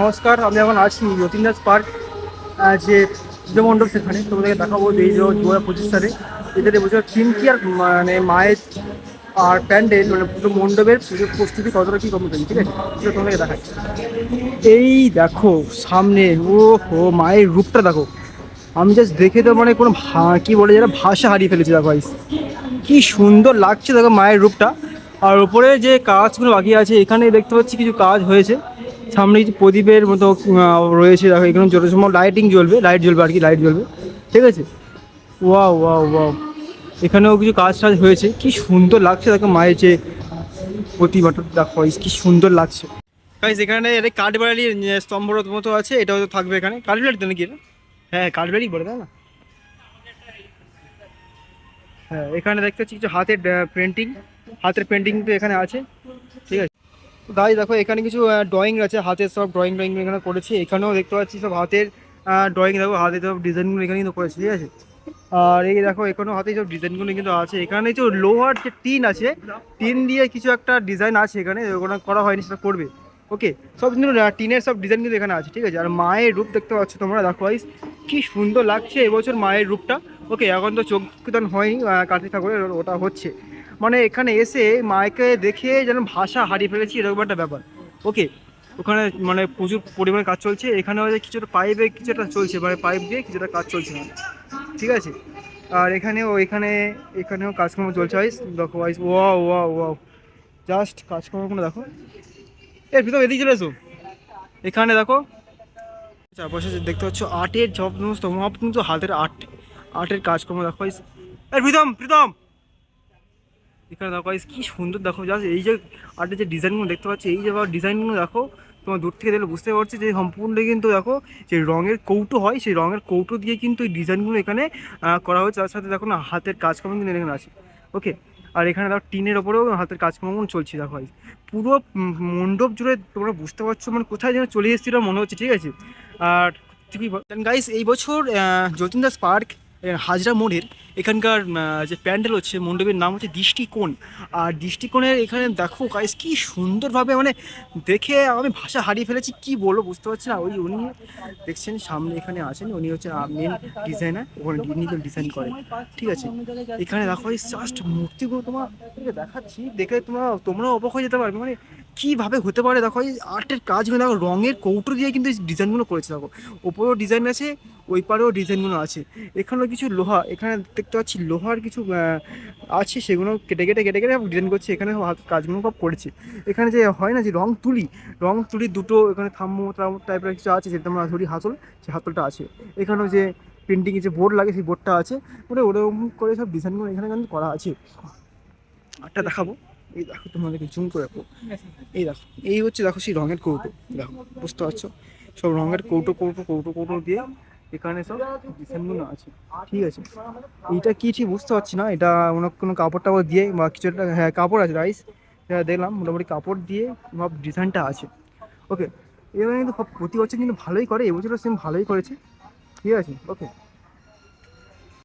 নমস্কার, আমি এখন আছি যতীন্দাস পার্ক যে পুজো মণ্ডপ সেখানে। তোমাদেরকে দেখাবো এই যে দু হাজার পঁচিশ সালে এদের এবছর থিম কি আর মানে মায়ের আর প্যান্ডেল মানে পুজো মণ্ডপের পুজোর প্রস্তুতি কতটা কী কমে ঠিক আছে? সেটা তোমাদেরকে দেখাই এই দেখো, সামনে ও হো মায়ের রূপটা দেখো। আমি জাস্ট দেখে তো মানে কোনো কি বলে যারা ভাষা হারিয়ে ফেলেছি, দেখো guys। কি সুন্দর লাগছে দেখো মায়ের রূপটা। আর উপরে যে কাজগুলো বাকি আছে, এখানে দেখতে পাচ্ছি কিছু কাজ হয়েছে। সামনে কিছু প্রদীপের মতো রয়েছে, দেখো, এখানে যত সময় লাইটিং জ্বলবে লাইট জ্বলবে আর কি লাইট জ্বলবে, ঠিক আছে? ওয়াও ওয়াও ওয়াও এখানেও কিছু কাজ টাজ হয়েছে, কি সুন্দর লাগছে, দেখো, মায়ের যে প্রতিমাটা, দেখো কি সুন্দর লাগছে। এখানে এটা কাঠবাড়ির স্তম্ভর মতো আছে এটাও তো থাকবে এখানে। কাঠবাড়ি তো নাকি এটা? হ্যাঁ কাঠবাড়ি বলে, তাই না? হ্যাঁ এখানে দেখতে পাচ্ছি কিছু হাতের পেন্টিং হাতের পেন্টিং তো এখানে আছে। দাই দেখো এখানে কিছু ড্রয়িং আছে হাতের সব ড্রয়িং ড্রয়িং এখানে করেছে। এখানেও দেখতে পাচ্ছি সব হাতের ড্রয়িং দেখো হাতে সব ডিজাইনগুলো এখানে কিন্তু করেছে ঠিক আছে? আর এই দেখো এখানেও হাতে সব ডিজাইনগুলো কিন্তু আছে। এখানে যে লোহার যে টিন আছে টিন দিয়ে কিছু একটা ডিজাইন আছে এখানে ওখানে করা হয়নি সেটা করবে। ওকে সব কিন্তু টিনের সব ডিজাইন কিন্তু এখানে আছে ঠিক আছে? আর মায়ের রূপ দেখতে পাচ্ছ তোমরা দেখো guys, কি সুন্দর লাগছে এবছর মায়ের রূপটা। ওকে এখন তো চোখ হয়নি কার্তিক ঠাকুরের ওটা হচ্ছে। মানে এখানে এসে মাকে দেখে যেন ভাষা হারিয়ে ফেলেছি, এরকম একটা ব্যাপার। ওকে ওখানে মানে প্রচুর পরিমাণে কাজ চলছে, এখানে হয়তো কিছুটা পাইপে কিছুটা চলছে মানে পাইপ দিয়ে কিছুটা কাজ চলছে। না ঠিক আছে? আর এখানেও, এখানে, এখানেও কাজকর্ম চলছে ভাইস দেখো ভাইস ওয়া ওয়া ওয়া জাস্ট কাজকর্মগুলো দেখো। এর ভিতর এদিকে চলে এসো। এখানে দেখো চারপাশে যে দেখতে পাচ্ছ আর্টের সব সমস্ত কিন্তু হাতের আর্ট আর্টের কাজকর্ম দেখো। এর প্রীতম প্রীতম! এখানে দেখো guys, কি সুন্দর দেখো জাস্ট এই যে আর্টের যে ডিজাইনগুলো দেখতে পাচ্ছি এই যে ডিজাইনগুলো দেখো তোমার দূর থেকে দেখলে বুঝতে পারছি যে সম্পূর্ণ কিন্তু দেখো যে রঙের কৌটো হয় সেই রঙের কৌটো দিয়ে কিন্তু এই ডিজাইনগুলো এখানে করা হয়েছে। তার সাথে দেখো না হাতের কাজকর্ম কিন্তু এখানে আছে। ওকে আর এখানে দেখো টিনের ওপরেও হাতের কাজকর্ম চলছে দেখো। পুরো মণ্ডপ জুড়ে তোমরা বুঝতে পারছ মানে কোথায় যেন চলে এসেছিল মনে হচ্ছে ঠিক আছে? আর গাইস এই বছর যতীন দাস পার্ক হাজরা মোড়ের এখানকার যে প্যান্ডেল হচ্ছে, মণ্ডপের নাম হচ্ছে দৃষ্টিকোণ। আর দৃষ্টিকোণের এখানে দেখো গাইস কি সুন্দরভাবে মানে দেখে আমি ভাষা হারিয়ে ফেলেছি, কি বলব বুঝতে পারছি না। ওই উনি দেখছেন, সামনে এখানে আছেন, উনি হচ্ছে মেন ডিজাইনার ওখানে উনি ডিজাইন করে ঠিক আছে? এখানে দেখো এই জাস্ট মূর্তিগুলো তোমার দেখাচ্ছি, দেখে তোমরা, তোমরাও অবাক হয়ে যেতে পারবে মানে কীভাবে হতে পারে? দেখো, এই আর্টের কাজগুলো, দেখো, রঙের কৌটো দিয়ে কিন্তু এই ডিজাইনগুলো করেছে, দেখো। ওপরেও ডিজাইন আছে, ওই পারেও ডিজাইনগুলো আছে। এখানেও কিছু লোহা, এখানে দেখতে পাচ্ছি লোহার কিছু আছে, সেগুলো কেটে কেটে কেটে কেটে ডিজাইন করছে। এখানে কাজগুলো সব করেছে। এখানে যে হয় না যে রং তুলি রং তুলি দুটো, এখানে থাম্মো টাইপের কিছু আছে, যেটা আমরা ধরি হাতল, সেই হাতলটা আছে। এখানেও যে পেন্টিংয়ে যে বোর্ড লাগে, সেই বোর্ডটা আছে। ওটা ওরকম করে সব ডিজাইনগুলো এখানে কিন্তু করা আছে। আরটা দেখাবো। এই দেখো তোমাদেরকে জুম করে রাখব এই দেখো এই হচ্ছে দেখো সেই রঙের কৌটো। দেখো বুঝতে পারছ? সব রঙের কৌটো কৌটো কৌটো কৌটো দিয়ে এখানে সব ডিজাইনগুলো আছে। ঠিক আছে? এইটা কি ঠিক বুঝতে পারছি না। এটা অন্য কোনো কাপড় টাপড় দিয়ে বা কিছু একটা হ্যাঁ কাপড় আছে রাইস দেখলাম মোটামুটি কাপড় দিয়ে সব ডিজাইনটা আছে। ওকে এবার কিন্তু সব প্রতি বছর কিন্তু ভালোই করে এবছরও সেম ভালোই করেছে। ঠিক আছে? ওকে